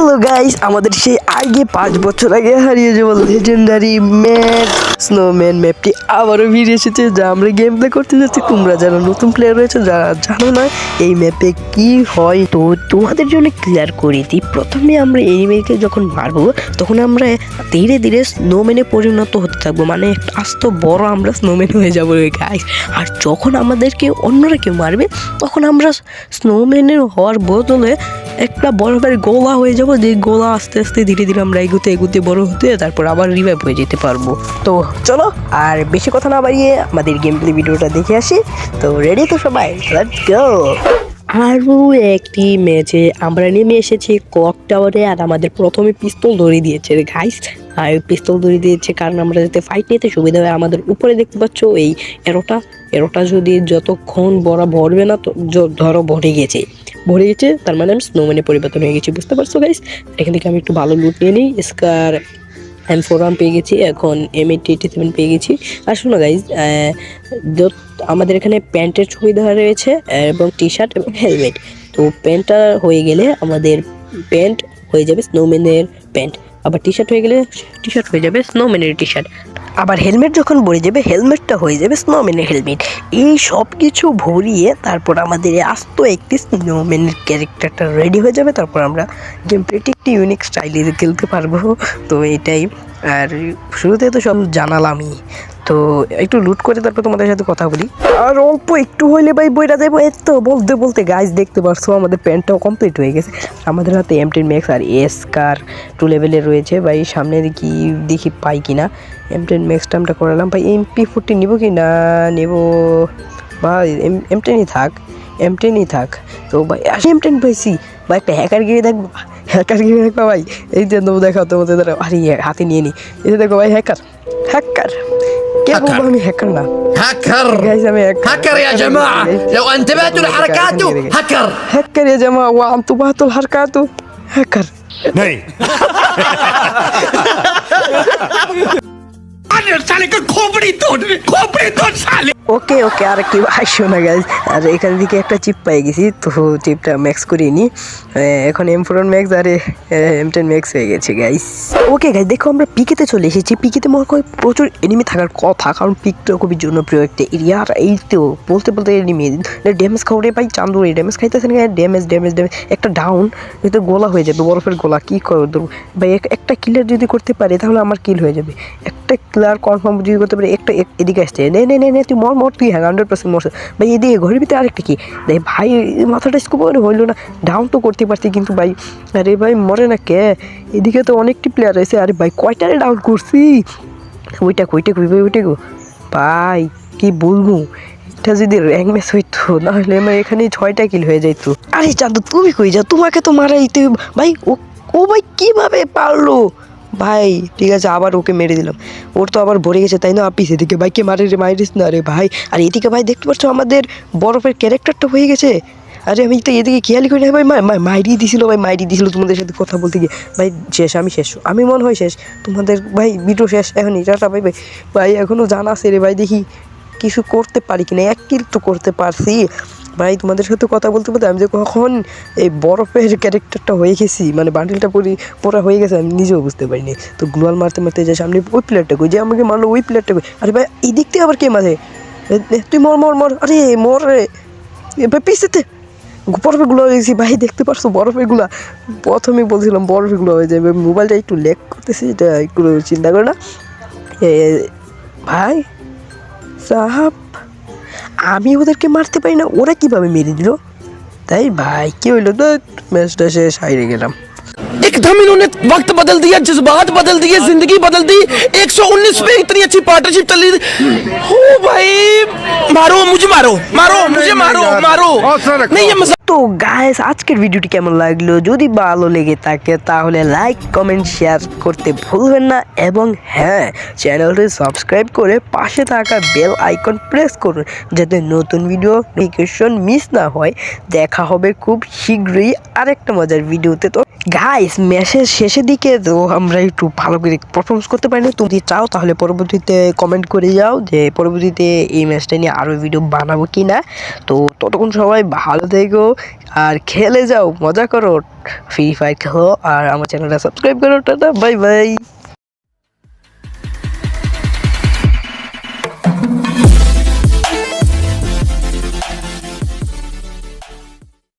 Hello guys আমাদের সেই আগে পাঁচ বছর আগে হারিয়ে যাওয়া লেজেন্ডারি ম্যাপ স্নোম্যান ম্যাপটি আবারও ফিরে এসেছে, যা আমরা গেম প্লে করতে যাচ্ছি। তোমরা যারা নতুন প্লেয়ার রয়েছে, যারা জানো না এই ম্যাপে কি হয়, তো তোমাদের জন্য ক্লিয়ার করে দিই। প্রথমে আমরা এনিমেকে যখন মারবো তখন আমরা ধীরে ধীরে স্নোম্যানে পরিণত হতে থাকব। মানে আস্ত বড় আমরা স্নোম্যান হয়ে যাব গাইস আর যখন আমাদেরকে অন্যরা কেউ মারবে, তখন আমরা স্নোম্যানের হওয়ার বদলে একটা বড় বরফের গোলা হয়ে যাব। যে গোলা আস্তে আস্তে ধীরে ধীরে আমরা এগুতে এগুতে বড় হতে তারপর আবার রিভাইভ হয়ে যেতে পারব। তো চলো, আর বেশি কথা না বাড়িয়ে আমাদের গেম প্লে ভিডিওটা দেখে আসি। তো রেডি তো সবাই? লেটস আরও একটি ম্যাচে আমরা নেমে এসেছি ক্লক টাওয়ারে আর আমাদের প্রথমে পিস্তল ধরিয়ে দিয়েছে গাইস আর পিস্তল ধরিয়ে দিয়েছে কারণ আমরা যাতে ফাইট নিতে সুবিধা হয়, আমাদের উপরে দেখতে পাচ্ছ এই এরোটা এরোটা যদি যতক্ষণ বড় ভরবে না, তো ধরো ভরে গেছে। ভরে গেছে, তার মানে আমি স্নোম্যানে পরিবর্তন হয়ে গেছি, বুঝতে পারছ গাইস এখান থেকে আমি একটু ভালো লুট নিয়ে নিই স্কার এম ফোর ওয়ান পেয়ে গেছি, এখন এম এইট এইটি সেভেন পেয়ে গেছি। আর শোনো গাইজ আমাদের এখানে প্যান্টের দেওয়া রয়েছে, এবং টি শার্ট এবং হেলমেট তো প্যান্টটা হয়ে গেলে আমাদের প্যান্ট হয়ে যাবে স্নোম্যানের প্যান্ট। আবার টি শার্ট হয়ে গেলে টি শার্ট হয়ে যাবে স্নোম্যানের টি শার্ট আবার হেলমেট যখন ভরে যাবে, হেলমেটটা হয়ে যাবে স্নোম্যানের হেলমেট এই সব কিছু ভরিয়ে তারপর আমাদের আস্ত একটি স্নোম্যানের ক্যারেক্টারটা রেডি হয়ে যাবে। তারপর আমরা গেম প্লেটি একটি ইউনিক স্টাইলে খেলতে পারব। তো এটাই। আর শুরুতে তো সব জানালামই। তো একটু লুট করে তারপর তোমাদের সাথে কথা বলি। আর অল্প একটু হইলে ভাই বইটা দেবো এত বলতে বলতে গাছ দেখতে পারছ, আমাদের প্যান্টটাও কমপ্লিট হয়ে গেছে। আমাদের হাতে এম টেন ম্যাক্স আর এস কার টু লেভেলের রয়েছে। ভাই, সামনে কি দেখি পাই কি না এম টেন ম্যাক্সটা আমরা করালাম। ভাই এমপি ফোরটি নিবো কি না নেব, ভাই এম এম টেনই থাক এম টেনই থাক। তো ভাই এম টেন পাইছি। ভাই, একটা হ্যাকার গিয়ে দেখব। হ্যাকার গিয়ে দেখব ভাই। এই যে, দেখাও তোমাদের আরে, হাতে নিয়ে নি। এই দেখো ভাই হ্যাকার হ্যাকার كيف هو هم يحكرنا؟ هكر هكر يا جماعة لو انتبهتوا لحركاته هكر هكر يا جماعة وانتبهتوا لحركاته. هكر نعم أنا का كوبري دون كوبري دون साले ওকে ওকে, আর কি আসো না গাইজ আর এখান থেকে একটা চিপ পাই গেছি, তো চিপটা ম্যাক্স করিয়ে নি। এখন এম ফোর ম্যাক্স আর এম টেন ম্যাক্স হয়ে গেছে গাইস ওকে গাইজ দেখো আমরা পিকেতে চলে এসেছি। পিকেতে মনে হয় প্রচুর এনিমি থাকার কথা, কারণ পিকটা খুবই জনপ্রিয় একটা এরিয়া আর এই তো বলতে বলতে এনিমি ড্যামেজ খাওয়ারে ভাই চান্দু এই ড্যামেজ খাইতেছে না ড্যামেজ ড্যামেজ ড্যামেজ একটা ডাউন এতে গোলা হয়ে যাবে, বরফের গোলা, কী করো ধরো ভাই একটা কিলার যদি করতে পারে, তাহলে আমার কিল হয়ে যাবে। একটা কিলার কনফার্ম যদি করতে পারে, একটা এদিকে আসছে। নে নে নে তুই মর। মর তুই হ্যাঁ হান্ড্রেড পার্সেন্ট মরছে ভাই এদিকে ঘরের ভিতরে আরেকটা কি? দেখ, ভাই মাথাটা স্কোপ হইল না। ডাউন তো করতে পারছি, কিন্তু ভাই, আরে ভাই, মরে না কে? এদিকে তো অনেকটি প্লেয়ার আছে আরে ভাই, কয়টারে ডাউন করছি? ওইটা কইটা কই ভাই ওইটা ভাই, কি বলব? এটা যদি র্যাঙ্ক ম্যাচ হইতো না হলে আমার এখানে ছয়টা কিল হয়ে যাইতো। আরে চাঁদ, তুমি কই যাও? তোমাকে তো মারাইতে ভাই, ও ও ভাই, কীভাবে পারল? ভাই, ঠিক আছে, আবার ওকে মেরে দিলাম। ওর তো আবার ভরে গেছে, তাই না আপিস এদিকে ভাইকে মারে রে, মারিস না রে ভাই? আর এদিকে ভাই, দেখতে পাচ্ছ আমাদের বরফের ক্যারেক্টারটা হয়ে গেছে? আরে, আমি তো এদিকে খেয়ালই করি না, ভাই মাইরি দিছিল, ভাই, মাইরি দিছিল তোমাদের সাথে কথা বলতে গিয়ে। ভাই, শেষ, আমি শেষ, আমি মনে হয় শেষ। তোমাদের, ভাই ভিডিও শেষ এখন টাটা ভাই ভাই ভাই এখনও জানা আছে রে ভাই, দেখি, কিছু করতে পারি কিনা? এক কিল তো করতে পারছি। ভাই, তোমাদের সাথে কথা বলতে বলতে আমি যে কখন এই বরফের ক্যারেক্টারটা হয়ে গেছি মানে বান্ডিলটা পরি পড়া হয়ে গেছে, আমি নিজেও বুঝতে পারিনি। তো গ্লোয়াল মারতে মারতে যে সামনে ওই প্লেয়ারটা যে আমাকে মারলো ওই প্লেয়ারটা আরে ভাই, এই দিক থেকে আবার কে মাঝে তুই মর মর মর। আরে, মর রে। ভাই পিছেতে বরফেরগুলো হয়েছি ভাই, দেখতে পারছ বরফেরগুলো প্রথমে বলছিলাম বরফেরগুলো হয়ে যাবে। মোবাইলটা একটু লেক করতেছি, এটা একটু চিন্তা করে না। ভাই, সাহাব আমি ওদেরকে মারতে পারি না ওরা কিভাবে মেরে দিল তাই ভাই কি হইলো তো ম্যাচটা শেষ হাইরে গেলাম एकदम इन्होंने वक्त बदल दिया जज्बात बदल दिए जिंदगी बदल दी 119 पे इतनी अच्छी पार्टनरशिप चल रही हो भाई मारो मुझे मारो मारो मुझे मारो मारो नहीं ये मजाक তো গায়েস আজকের ভিডিওটি কেমন লাগল? যদি ভালো লেগে থাকে, তাহলে লাইক কমেন্ট শেয়ার করতে ভুলবেন না। এবং হ্যাঁ চ্যানেলটি সাবস্ক্রাইব করে পাশে থাকা বেল আইকন প্রেস করুন, যাতে নতুন ভিডিও নোটিফিকেশন মিস না হয়। দেখা হবে খুব শীঘ্রই আরেকটা মজার ভিডিওতে তো গাইস ম্যাচের শেষের দিকে, তো আমরা একটু ভালো করে পারফরমেন্স করতে পারি না। তুমি যদি চাও তাহলে পরবর্তীতে কমেন্ট করে যাও যে পরবর্তীতে এই ম্যাচটা নিয়ে আরও ভিডিও বানাবো কি না তো ততক্ষণ সবাই ভালো থেকো আর খেলে যাও, মজা করো ফ্রি ফায়ার খেলো আর আমার চ্যানেলটা সাবস্ক্রাইব করো। Tata bye bye